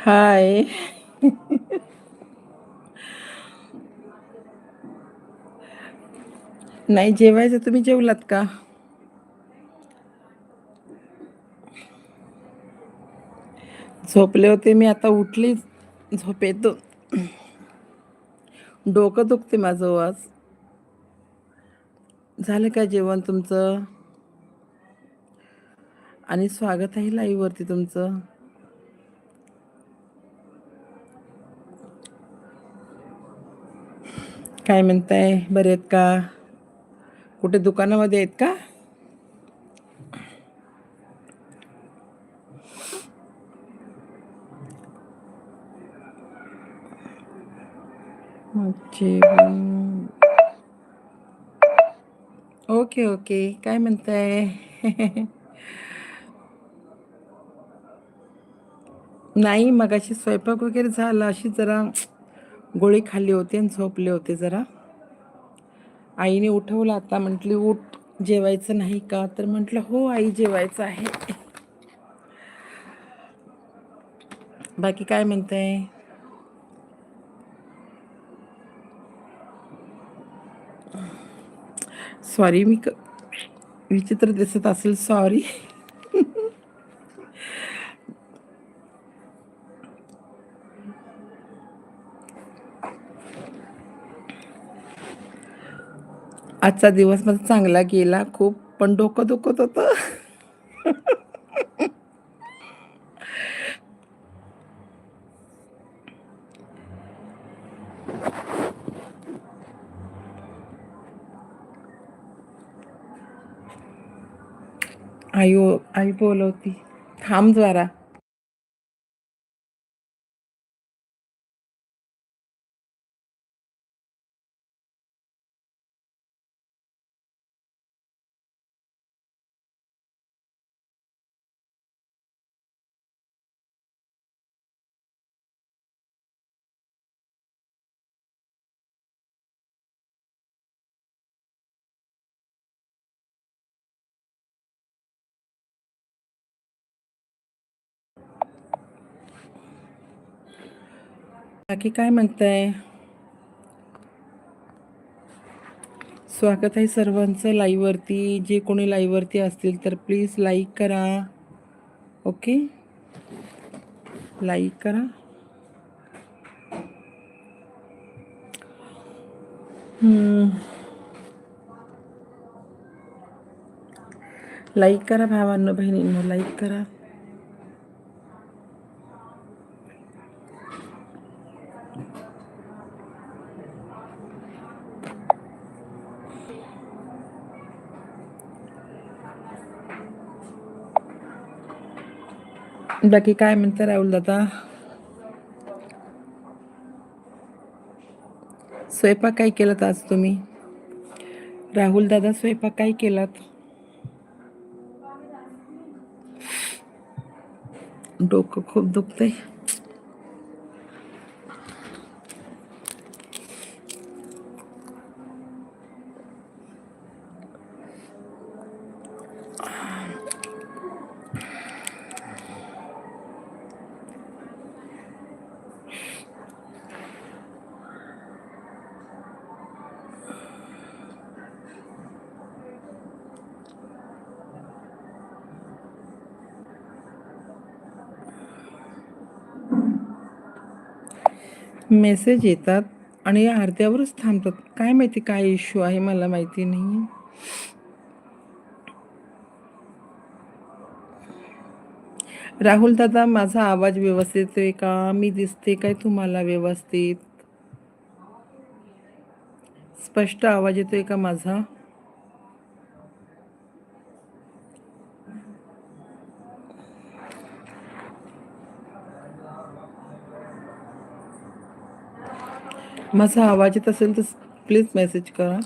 हाय. नाही जेवायचं तुम्ही जेवलात का? झोपले होते मी आता उठली झोपेतून डोकं दुखते माझं आज. झालं का जेवण तुमचं? आणि स्वागत आहे लाईव्हवरती तुमचं. काय म्हणताय? बरे आहेत का? कुठे दुकानामध्ये आहेत का? Okay okay. काय म्हणताय? नाही मगाशी स्वयंपाक वगैरे झाला. अशी जरा गोळी खाल्ली होती आणि झोपले होते जरा. आईने उठवलं आता म्हटली उठ जेवायचं नाही का? तर म्हटलं हो आई जेवायचं आहे. बाकी काय म्हणताय सॉरी मी क विचित्र दिसत असेल सॉरी आजचा दिवस माझा चांगला गेला खूप पण डोकं दुखत होतं. आई आई बोलवती. थांब जरा. बाकी काय म्हणताय स्वागत आहे सर्वांचं लाईव्हवरती जे कोणी लाईव्हवरती असतील तर प्लीज लाईक करा ओके लाईक करा लाईक करा भावांनो बहिणींनो लाईक करा बाकी काय म्हणता राहुल दादा स्वयंपाक काय केलात आज तुम्ही राहुल दादा स्वयंपाक काय केलात डोकं खूप दुखतंय मेसेज येतात आणि या अर्ध्यावरच थांबतात काय माहिती काय इश्यू आहे मला माहिती नाही राहुल दादा माझा आवाज व्यवस्थित आहे का? मी दिसते काय तुम्हाला व्यवस्थित? स्पष्ट आवाज येतोय का माझा? माझा आवाज येत असेल तर प्लीज मेसेज करा.